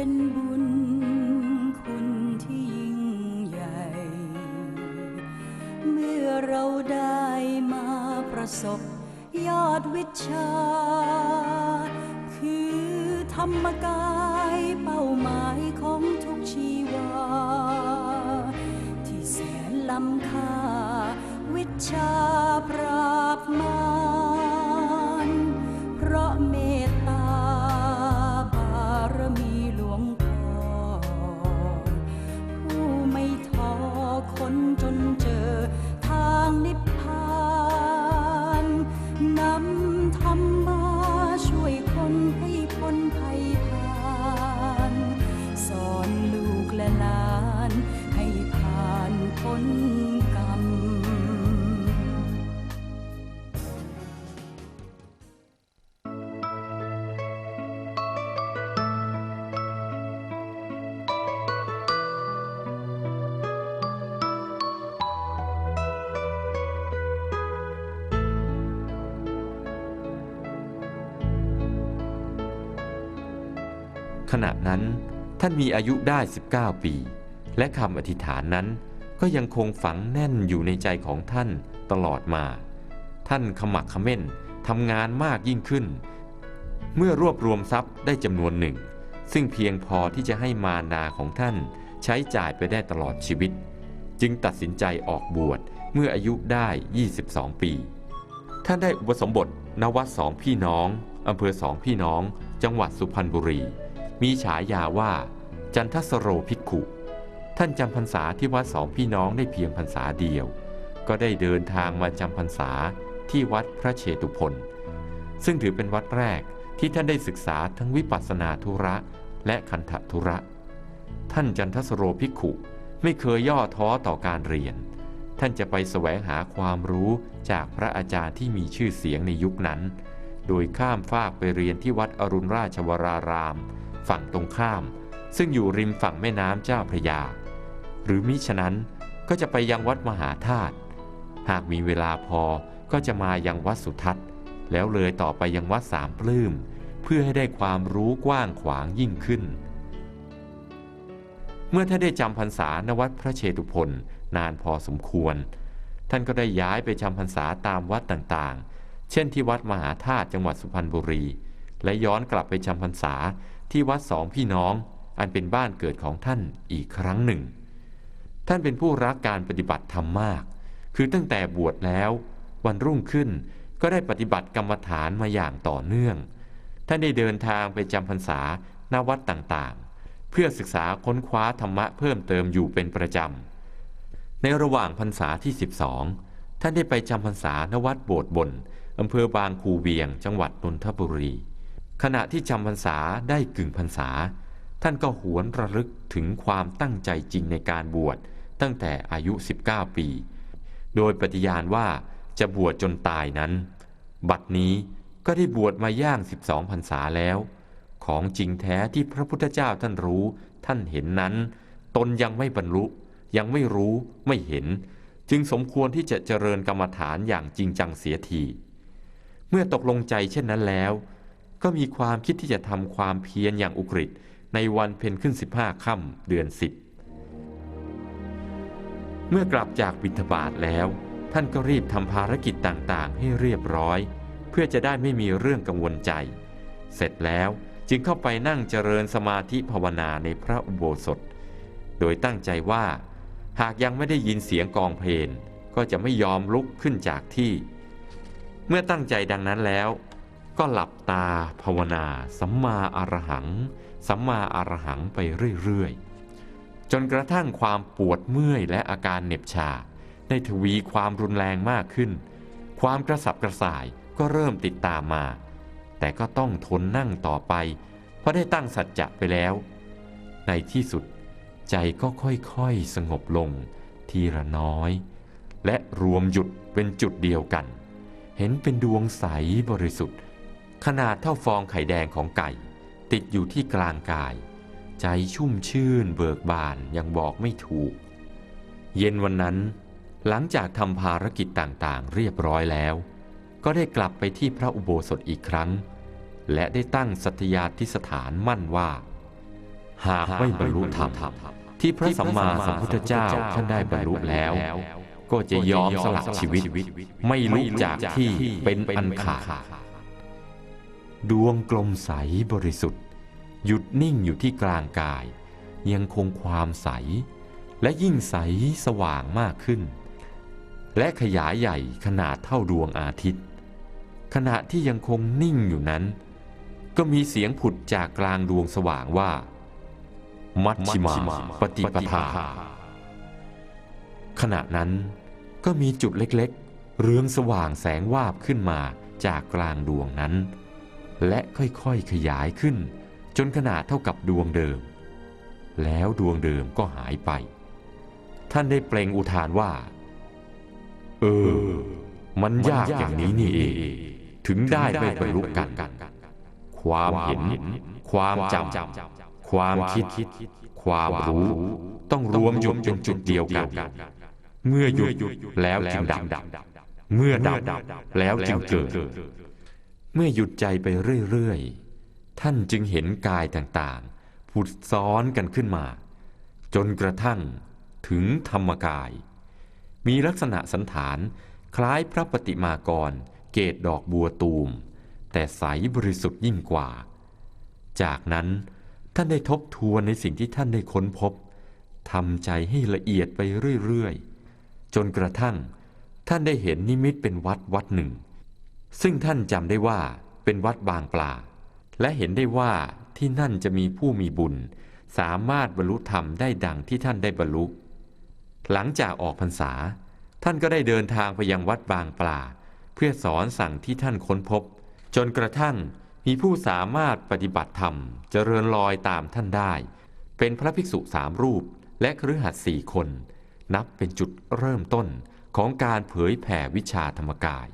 เป็นบุญคุณที่ยิ่งใหญ่ เมื่อเราได้มาประสบยอดวิชา คือธรรมกายเป้าหมายของทุกชีวา ที่แสนล้ำค่าวิชาปราบมา ขณะนั้นท่านมีอายุได้ 19 ปี และคำอธิษฐานนั้นก็ยังคงฝังแน่นอยู่ในใจของท่านตลอดมา ท่านขมักขม้นทำงานมากยิ่งขึ้น เมื่อรวบรวมทรัพย์ได้จำนวนหนึ่ง ซึ่งเพียงพอที่จะให้มารดาของท่านใช้จ่ายไปได้ตลอดชีวิต จึงตัดสินใจออกบวชเมื่ออายุได้ 22 ปี ท่านได้อุปสมบทณวัดสองพี่น้องอำเภอสองพี่น้อง จังหวัดสุพรรณบุรี มีฉายาว่า จันทสโรภิกขุ ท่านจำพรรษาที่วัดสองพี่น้องได้เพียงพรรษาเดียว ก็ได้เดินทางมาจำพรรษาที่วัดพระเชตุพนซึ่งถือเป็นวัดแรกที่ท่านได้ศึกษาทั้งวิปัสสนาธุระและคันธธุระ ท่านจันทสโรภิกขุไม่เคยย่อท้อต่อการเรียน ท่านจะไปแสวงหาความรู้จากพระอาจารย์ที่มีชื่อเสียงในยุคนั้น โดยข้ามฟากไปเรียนที่วัดอรุณราชวราราม ฝั่งตรงข้าม ซึ่งอยู่ริมฝั่งแม่น้ำเจ้าพระยา หรือมิฉะนั้นก็จะไปยังวัดมหาธาตุหากมีเวลาพอก็จะมายังวัดสุทัศน์ แล้วเลยต่อไปยังวัดสามปลื้มเพื่อให้ได้ความรู้กว้างขวางยิ่งขึ้น เมื่อท่านได้จำพรรษาณวัดพระเชตุพนนานพอสมควร ท่านก็ได้ย้ายไปจำพรรษาตามวัดต่างๆ เช่นที่วัดมหาธาตุจังหวัดสุพรรณบุรี และย้อนกลับไปจำพรรษา ที่วัดสองพี่น้องอันเป็นบ้านเกิดของท่านอีกครั้งหนึ่ง ท่านเป็นผู้รักการปฏิบัติธรรมมาก คือตั้งแต่บวชแล้ว วันรุ่งขึ้นก็ได้ปฏิบัติกรรมฐานมาอย่างต่อเนื่อง ท่านได้เดินทางไปจำพรรษาณวัดต่างๆ เพื่อศึกษาค้นคว้าธรรมะเพิ่มเติมอยู่เป็นประจำ ในระหว่างพรรษาที่ 12 ท่านได้ไปจำพรรษาณวัดโบสถ์บนอำเภอบางคูเวียง จังหวัดนนทบุรี ขณะที่จำพรรษาได้กึ่งพรรษา ท่านก็หวนระลึกถึงความตั้งใจจริงในการบวชตั้งแต่อายุ 19 ปี โดยปฏิญาณว่าจะบวชจนตายนั้น บัดนี้ก็ได้บวชมาย่าง 12 พรรษาแล้ว ของจริงแท้ที่พระพุทธเจ้าท่านรู้ ท่านเห็นนั้น ตนยังไม่บรรลุ ยังไม่รู้ไม่เห็น จึงสมควรที่จะเจริญกรรมฐานอย่างจริงจังเสียที เมื่อตกลงใจเช่นนั้นแล้ว ก็มีความคิดที่จะทำความเพียรอย่างอุกฤษในวันเพ็ญขึ้น 15ค่ำเดือนสิบเมื่อกลับจากบิณฑบาตแล้ว ท่านก็รีบทำภารกิจต่างๆ ให้เรียบร้อย เพื่อจะได้ไม่มีเรื่องกังวลใจ เสร็จแล้วจึงเข้าไปนั่งเจริญสมาธิภาวนาในพระอุโบสถ โดยตั้งใจว่า หากยังไม่ได้ยินเสียงกองเพลงก็จะไม่ยอมลุกขึ้นจากที่ เมื่อตั้งใจดังนั้นแล้ว ก็หลับตาภาวนา สัมมาอรหัง สัมมาอรหังไปเรื่อยๆ จนกระทั่งความปวดเมื่อยและอาการเหน็บชา ได้ทวีความรุนแรงมากขึ้น ความกระสับกระส่ายก็เริ่มติดตามมา แต่ก็ต้องทนนั่งต่อไป เพราะได้ตั้งสัจจะไปแล้ว ในที่สุดใจก็ค่อยๆสงบลง ทีละน้อย และรวมหยุดเป็นจุดเดียวกัน เห็นเป็นดวงใสบริสุทธิ์ ขนาดเท่าฟองไข่แดงของไก่ ติดอยู่ที่กลางกาย ใจชุ่มชื่นเบิกบานยังบอกไม่ถูก เย็นวันนั้น หลังจากทำภารกิจต่างๆ เรียบร้อยแล้ว ก็ได้กลับไปที่พระอุโบสถอีกครั้ง และได้ตั้งสัตยาธิสถานมั่นว่า หากไม่บรรลุธรรมที่พระสัมมาสัมพุทธเจ้าท่านได้บรรลุแล้วก็จะยอมสละชีวิต ไม่ลุกจากที่เป็นอันขาด ดวงกลมใสบริสุทธิ์ หยุดนิ่งอยู่ที่กลางกาย ยังคงความใส และยิ่งใสสว่างมากขึ้น และขยายใหญ่ขนาดเท่าดวงอาทิตย์ ขณะที่ยังคงนิ่งอยู่นั้น ก็มีเสียงผุดจากกลางดวงสว่างว่า มัชชิมาปฏิปทาขณะนั้นก็มีจุดเล็กๆ เรืองสว่างแสงวาบขึ้นมาจากกลางดวงนั้น และค่อยๆขยายขึ้น จนขนาดเท่ากับดวงเดิม แล้วดวงเดิมก็หายไป ท่านได้เปล่งอุทานว่า เออ มันยากอย่างนี้นี่เองถึงได้ไปบรรลุกัน ความเห็น ความจำความคิด ความรู้ ต้องรวมอยู่เป็นจุดเดียวกัน เมื่อหยุดแล้วจึงดับ เมื่อดับแล้วจึงเกิด มื่อหยุดใจไปเรื่อยๆ ท่านจึงเห็นกายต่างๆ ผุดซ้อนกันขึ้นมา จนกระทั่งถึงธรรมกาย มีลักษณะสันฐานคล้ายพระปฏิมากร เกตดอกบัวตูม แต่ใสบริสุทธิ์ยิ่งกว่า จากนั้นท่านได้ทบทวนในสิ่งที่ท่านได้ค้นพบทำใจให้ละเอียดไปเรื่อยๆ จนกระทั่ง ท่านได้เห็นนิมิตเป็นวัดวัดหนึ่ง ซึ่งท่านจำได้ว่าเป็นวัดบางปลา และเห็นได้ว่าที่นั่นจะมีผู้มีบุญ สามารถบรรลุธรรมได้ดังที่ท่านได้บรรลุ หลังจากออกพรรษา ท่านก็ได้เดินทางไปยังวัดบางปลา เพื่อสอนสั่งที่ท่านค้นพบ จนกระทั่งมีผู้สามารถปฏิบัติธรรมเจริญรอยตามท่านได้ เป็นพระภิกษุสามรูปและครือขัดสี่คน นับเป็นจุดเริ่มต้นของการเผยแผ่วิชาธรรมกาย